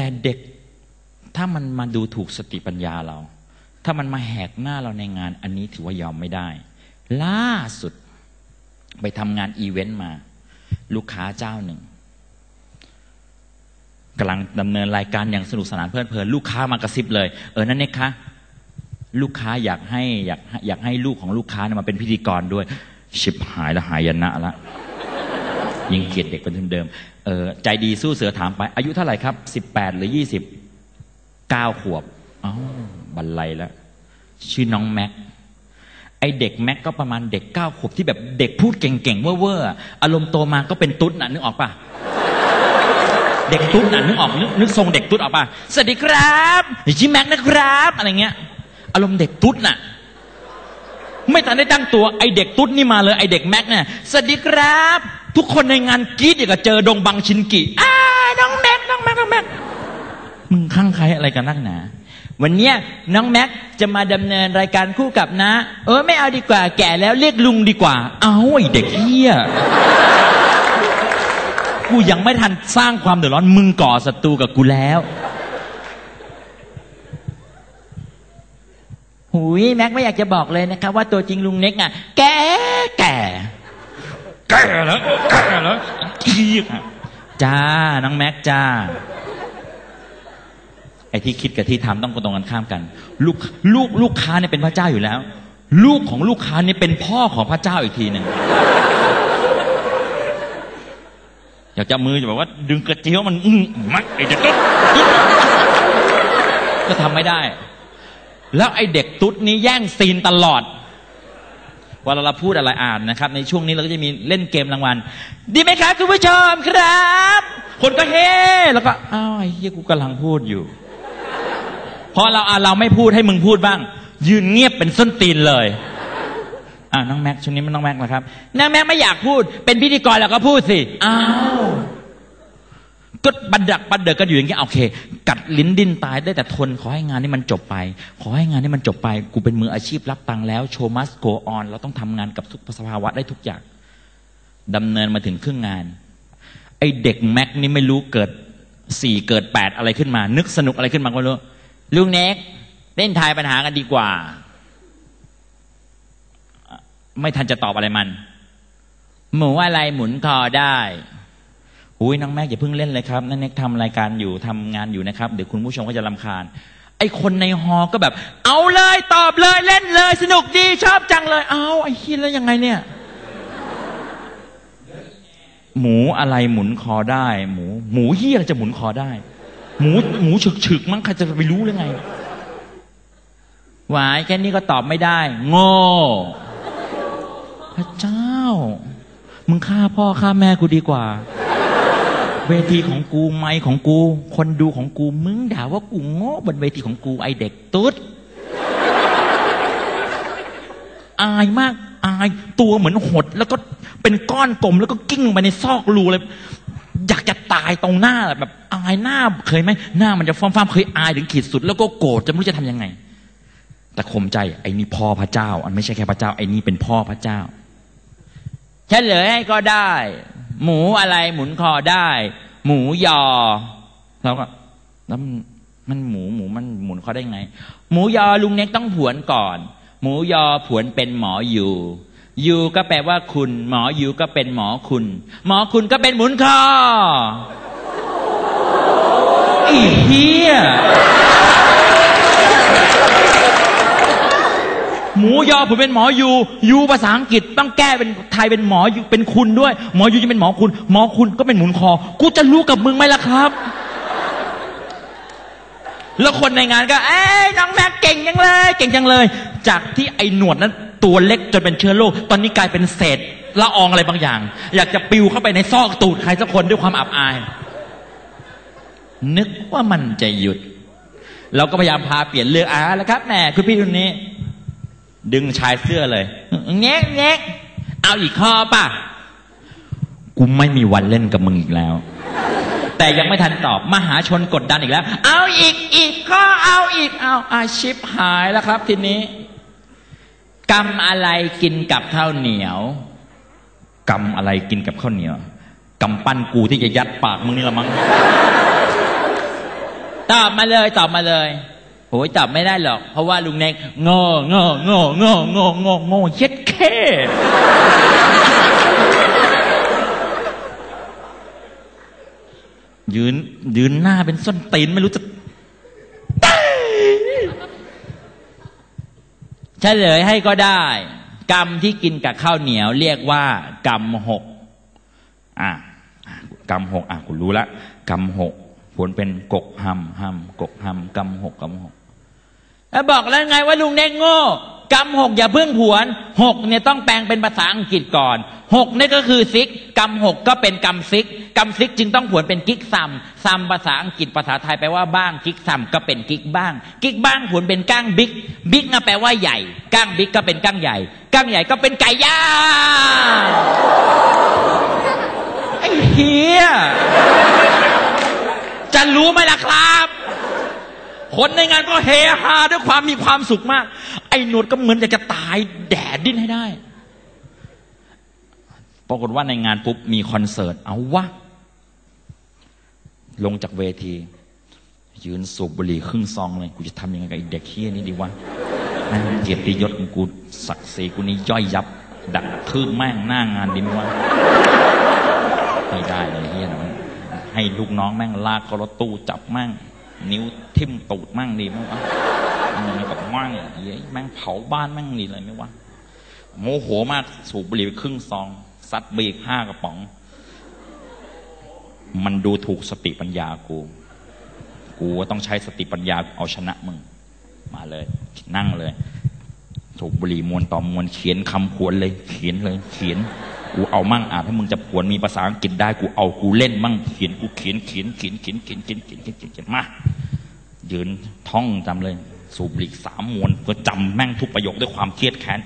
แต่เด็กถ้ามันมาดูถูกสติปัญญาเรา ถ้ามันมาแหกหน้าเราในงาน อันนี้ถือว่ายอมไม่ได้ ล่าสุด ไปทำงานอีเวนต์มา ลูกค้าเจ้าหนึ่งกำลังดำเนินรายการอย่างสนุกสนานเพลิดเพลินลูกค้ามากระซิบเลย เออนั่นเองคะลูกค้าอยากให้อยากอยากให้ลูกของลูกค้าเนี่ยมาเป็นพิธีกรด้วย ชิบหายแล้วหายนะละ ยิงเกียดเด็กเป็นเดิมเออใจดีสู้เสือถามไป อายุเท่าไหร่ครับสิบแปดหรือยี่สิบเก้าขวบอ๋อบันไลแล้วชื่อน้องแม็กไอเด็กแม็กก็ประมาณเด็กเก้าขวบที่แบบเด็กพูดเก่งๆเว่อร์อารมณ์โตมาก็เป็นตุ๊ดน่ะนึกออกปะเด็กตุ๊ดน่ะนึกออกนึกนึกทรงเด็กตุ๊ดออกปะสวัสดีครับชื่อแม็กนะครับอะไรเงี้ย อารมณ์เด็กตุ๊ดน่ะ ไม่ทันได้ตั้งตัวไอเด็กตุ๊ดนี่มาเลยไอเด็กแม็กเนี่ยสวัสดีครับ ทุกคนในงานกรี๊ดอย่างกับเจอดงบังชินกิอ้าน้องแม็กน้องแม็กน้องแม็กมึงข้างใครอะไรกันนักหนา วันเนี้ยน้องแม็กจะมาดำเนินรายการคู่กับนะ เออไม่เอาดีกว่า แก่แล้วเรียกลุงดีกว่า เอาไอเด็กเฮียกูยังไม่ทันสร้างความเดือดร้อนมึงก่อศัตรูกับกูแล้วหุยแม็กไม่อยากจะบอกเลยนะครับว่าตัวจริงลุงเน็กอะ แก่แก่ แก่แล้วแก่แล้วทีกจ้าน้องแม็กจ้า ไอ้ที่คิดกับที่ทำต้องตรงกันข้ามกัน ลูกลูกลูกค้าเนี่ยเป็นพระเจ้าอยู่แล้ว ลูกของลูกค้าเนี่ยเป็นพ่อของพระเจ้าอีกทีหนึ่งอยากจะมือจะบอกว่า ดึงกระเจียวมันอืมัดไอ้เด็กตุ๊ดก็ทำไม่ได้ แล้วไอ้เด็กตุ๊ดนี้แย่งซีนตลอด วลาเราพูดอะไรอ่านนะครับ ในช่วงนี้เราก็จะมีเล่นเกมรางวัล ดีไหมครับคุณผู้ชมครับ คนก็เฮ้แล้วก็อ้าวไอ้เฮียกูกำลังพูดอยู่ พอเราอ่าเราไม่พูดให้มึงพูดบ้าง ยืนเงียบเป็นส้นตีนเลยอ่าน้องแม็กช่วงนี้มันน้องแม็กนะครับน้องแม็กไม่อยากพูด เป็นพิธีกรแล้วก็พูดสิอ้าว ก็บันดักบันเดกกันอยู่อย่างเงี้ยโอเค กัดลิ้นดิ้นตายได้แต่ทน ขอให้งานนี้มันจบไป ขอให้งานนี้มันจบไป กูเป็นมืออาชีพรับตังค์แล้วโชว์มัสโกออนเราต้องทำงานกับทุกสภาวะได้ทุกอย่างดำเนินมาถึงครึ่งงาน ไอเด็กแม็กนี่ไม่รู้เกิดสี่เกิดแปดอะไรขึ้นมา นึกสนุกอะไรขึ้นมาก็รู้ลุงเน็กเล่นทายปัญหากันดีกว่า ไม่ทันจะตอบอะไรมัน หมูอะไรหมุนคอได้ อุ้ยน้องแม็กอย่าเพิ่งเล่นเลยครับนั่นเน็กทำรายการอยู่ทำงานอยู่นะครับเดี๋ยวคุณผู้ชมก็จะลำคาญ ไอคนในฮอก็แบบ เอาเลยตอบเลยเล่นเลย สนุกดีชอบจังเลย เอาไอ้คิดแล้วยังไงเนี่ย หมูอะไรหมุนคอได้ หมู หมูเฮียอะไรจะหมุนคอได้ หมูหมูฉึกฉึกมั้งใครจะไปรู้เลยไงหวายแค่นี้ก็ตอบไม่ได้ โง่พระเจ้า มึงฆ่าพ่อฆ่าแม่กูดีกว่า เวทีของกูไมค์ของกู คนดูของกูมึงด่าว่ากูโง่บนเวทีของกูไอเด็กตุ๊ดอายมากอายตัวเหมือนหด แล้วก็เป็นก้อนกลมแล้วก็กิ้งลงไปในซอกรูเลย อยากจะตายตรงหน้าแบบอายหน้าเคยไหมหน้ามันจะฟ้อมๆเคยอายถึงขีดสุด แล้วก็โกรธจะไม่รู้จะทำยังไง แต่ข่มใจไอ้นี่พ่อพระเจ้า อันไม่ใช่แค่พระเจ้าไอ้นี่เป็นพ่อพระเจ้าเฉลยให้ก็ได้ หมูอะไรหมุนคอได้ หมูยอเราก็แล้วมันหมูหมูมันหมุนคอได้ไง หมูยอลุงเน็กต้องผวนก่อน หมูยอผวนเป็นหมออยู่ยูก็แปลว่าคุณ หมอยูก็เป็นหมอคุณ หมอคุณก็เป็นหมุนคออีเหี้ย หมู ยอผมเป็นหมอยูยูภาษาอังกฤษต้องแก้เป็นไทยเป็นหมอยูเป็นคุณด้วย หมอยูจะเป็นหมอคุณ หมอคุณก็เป็นหมุนคอ กูจะรู้กับมึงไหมล่ะครับ แล้วคนในงานก็ เอ้ยน้องแม็กเก่งจังเลย เก่งจังเลย จากที่ไอ้หนวดนั้นตัวเล็กจนเป็นเชื้อโรคตอนนี้กลายเป็นเศษละอองอะไรบางอย่าง อยากจะปิวเข้าไปในซอกตูดใครสักคนด้วยความอับอาย นึกว่ามันจะหยุด เราก็พยายามพาเปลี่ยนเรื่องอ่าแล้วครับแหมคุณพี่คนนี้ ดึงชายเสื้อเลยเงี้ยเงี้ยเอาอีกข้อป่ะ กูไม่มีวันเล่นกับมึงอีกแล้ว แต่ยังไม่ทันตอบมหาชนกดดันอีกแล้ว เอาอีกอีกข้อเอาอีกเอาอาชิปหายแล้วครับ ทีนี้กรรมอะไรกินกับข้าวเหนียวกรรมอะไรกินกับข้าวเหนียวกำปั้นกูที่จะยัดปากมึงนี่ละมั้งตอบมาเลยตอบมาเลย โอ้ยตอบไม่ได้หรอก เพราะว่าลุงเน็กโง่โง่โง่โง่โง่โง่โง่เช็ดแค่ยืนยืนหน้าเป็นส้นตีนไม่รู้จะเฉลยให้ก็ได้ กรรมที่กินกับข้าวเหนียว เรียกว่า กรรมหกอะอะกรรมหกอะคุณรู้ละกรรมหก ผลเป็นกกหำหำกกหำกรรมหกกรรมหกแล้วบอกแล้วไงว่าลุงเน็กโง่กรรมหกอย่าเพิ่งผวนหกเนี่ยต้องแปลงเป็นภาษาอังกฤษก่อนหกนี่ก็คือซิกกรรมหกก็เป็นกรรมซิกกรรมซิกจึงต้องผวนเป็นกิกซัมซัมภาษาอังกฤษภาษาไทยแปลว่าบ้างกิกซัมก็เป็นกิกบ้าง กิกบ้างผวนเป็นก้างบิ๊กบิ๊กน่ะแปลว่าใหญ่ก้างบิ๊กก็เป็นก้างใหญ่ก้างใหญ่ก็เป็นไก่ย่างไอ้เฮีย จะรู้ไหมล่ะครับ คนในงานก็เฮฮาด้วยความมีความสุขมาก ไอ้หนวดก็เหมือนอยากจะตายแดดดิ้นให้ได้ ปรากฏว่าในงานปุ๊บมีคอนเสิร์ต เอาวะ ลงจากเวที ยืนสูบบุหรี่ครึ่งซองเลย กูจะทำยังไงกับไอ้เด็กเฮี้ยนี่ดีวะแม่งเกียรติยศของกูศักดิ์ศรีกูนี่ย่อยยับ ดักทืบแม่งหน้างานดีไหมวะไม่ได้เลยเฮี้ยนะ ให้ลูกน้องแม่งลากเขารถตู้จับแม่งนิ้วทิ่มตูดแม่งดีไหมวะมันกับว่งเหี้ยแม่งเผาบ้านแม่งดีเลยไหมวะโมโหมากสูบบุหรี่ครึ่งซอง ซัดเบรกห้ากระป๋อง มันดูถูกสติปัญญากู กูต้องใช้สติปัญญาเอาชนะมึง มาเลย นั่งเลยสูบบุหรี่มวนต่อมวนเขียนคำขวนเลย เขียนเลย เขียน กูเอามั่งอ่านถ้ามึงจะผวนมีภาษาอังกฤษได้กูเอากูเล่นมั่งเขียนกูเขียนเขียนเขียนเขียนเขียนเขียนเขียนเขียนเขียนเขียนมายืนท่องจำเลย สูบบุหรี่สามมวนก็จำแม่งทุกประโยคด้วยความเครียดแค้น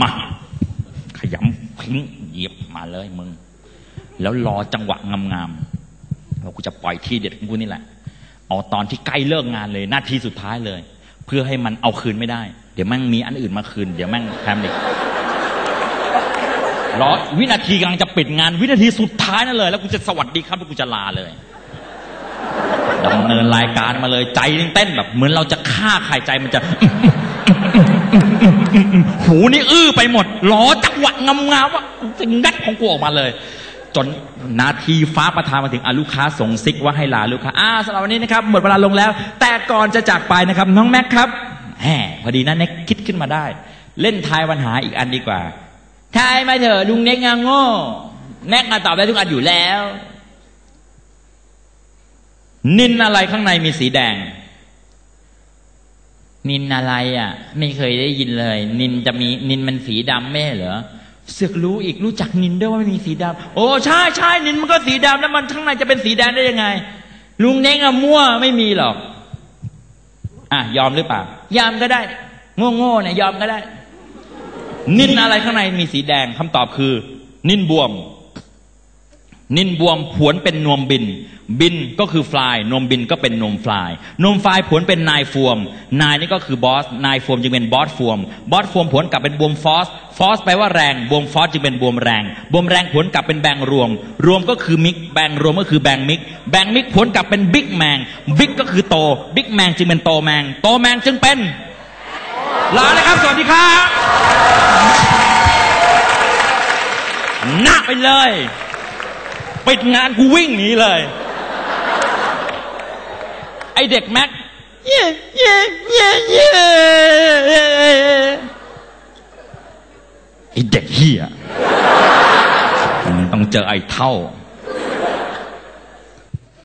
มาขยำพิ้งเหยียบมาเลยมึง แล้วรอจังหวะงามๆแล้วกูจะปล่อยที่เด็ดของกูนี่แหละ เอาตอนที่ใกล้เลิกงานเลยนาทีสุดท้ายเลย เพื่อให้มันเอาคืนไม่ได้ เดี๋ยวแม่งมีอันอื่นมาคืน เดี๋ยวแม่งแพมอีก รอวินาทีกำลังจะปิดงาน วินาทีสุดท้ายนั่นเลย แล้วกูจะสวัสดีครับแล้วกูจะลาเลยดำเนินรายการมาเลยใจเต้นแบบ เหมือนเราจะฆ่าใครใจมันจะ หูนี่อื้อไปหมดรอจังหวะงามๆว่าจะงัดของกูออกมาเลย จนนาทีฟ้าประทานมาถึงอลูกค้าส่งซิกว่าให้ลาลูกค้าอ่าสำหรับวันนี้นะครับหมดเวลาลงแล้ว แต่ก่อนจะจากไปนะครับ น้องแม็กครับแหมพอดีนะเน็กคิดขึ้นมาได้ เล่นทายปัญหาอีกอันดีกว่า ทายมาเถอะลุงเน็กงางโง่แม็กมาตอบได้ทุกอันอยู่แล้ว นินอะไรข้างในมีสีแดง นินอะไรอะ ไม่เคยได้ยินเลย นินจะมีนินมันสีดำไม่เหรอเสือกรู้อีกรู้จักนินด้วยว่ามันมีสีดำโอ้ใช่ใช่นินมันก็สีดำแล้วมันข้างในจะเป็นสีแดงได้ยังไง ลุงเน่งอะมั่วไม่มีหรอก อะยอมหรือเปล่ายอมก็ได้โง่โง่เนี่ยยอมก็ได้ นินอะไรข้างในมีสีแดงคำตอบคือ นินบวม นินบวมผวนเป็นนวมบิน บินก็คือฟลายนวมบินก็เป็นนวมฟลายนวมฟลายผวนเป็นนายฟวม นายนี่ก็คือบอส นายฟวมจึงเป็นบอสฟวม บอสฟวมผวนกลับเป็นบวมฟอส ฟอสแปลว่าแรง บวมฟอสจึงเป็นบวมแรง บวมแรงผวนกลับเป็นแบงรวม รวมก็คือมิก แบงรวมก็คือแบงมิก แบงมิกผวนกลับเป็นบิ๊กแมง บิ๊กก็คือโต บิ๊กแมงจึงเป็นโตแมง โตแมงจึงเป็น ลาเลยครับ สวัสดีครับหน้าไปเลย ปิดงานกูวิ่งหนีเลย ไอเด็กแม็กเย่เย่เย่เย่ไอเด็กเฮียมึงต้องเจอไอเท่า